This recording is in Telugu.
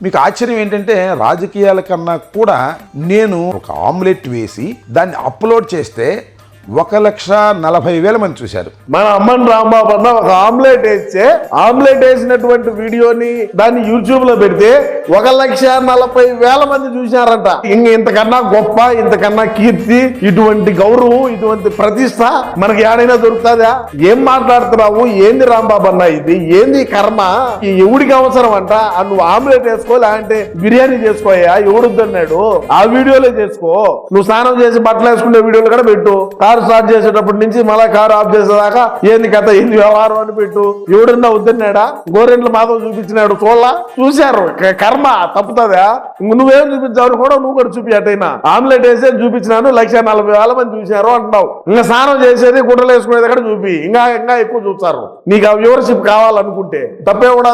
మీకు ఆశ్చర్యం ఏంటంటే రాజకీయాల కన్నా కూడా నేను ఒక ఆమ్లెట్ వేసి దాన్ని అప్లోడ్ చేస్తే ఒక లక్ష నలభై వేల మంది చూశారు. మన అమ్మన్ రాంబాబు అన్న ఒక ఆమ్లెట్ వేస్తే ఆమ్లెట్ వేసినటువంటి వీడియోని దాన్ని యూట్యూబ్లో పెడితే ఒక లక్ష నలభై వేల మంది చూశారంట. ఇంక ఇంతకన్నా గొప్ప ఇంతకన్నా కీర్తి ఇటువంటి గౌరవం ఇటువంటి ప్రతిష్ట మనకి ఏడైనా దొరుకుతుందా? ఏం మాట్లాడుతున్నావు? ఏంది రాంబాబు అన్న ఇది? ఏంది కర్మ? ఈ ఎవడికి అవసరం అంట? నువ్వు ఆమ్లెట్ వేసుకో లేదంటే బిర్యానీ చేసుకోయా ఎవడుద్దన్నాడు? ఆ వీడియోలో చేసుకో. నువ్వు స్నానం చేసి బట్టలు వేసుకునే వీడియోలు కూడా పెట్టు. కారు స్టార్ట్ చేసేటప్పటి నుంచి మళ్ళీ కారు ఆఫ్ చేసేదాకా ఏంది కథ ఏంది వ్యవహారం అని పెట్టు. ఎవడన్నా వద్దన్నాడా? గోరెంట్ల మాధవ చూపించినాడు చూడలా? చూశారు. కర్మ తప్పుతుందా? ఇంక నువ్వేం చూపించావు కూడా నువ్వు కూడా చూపి అటైనా. ఆమ్లెట్ వేసే చూపించినాను లక్ష నలభై వేల మంది చూశారు అంటున్నావు. ఇంకా స్నానం చేసేది గుడ్డలు వేసుకునేది కూడా చూపి. ఇంకా ఇంకా ఎక్కువ చూస్తారు. నీకు ఆ వ్యూవర్షిప్ కావాలనుకుంటే. తప్పే కూడా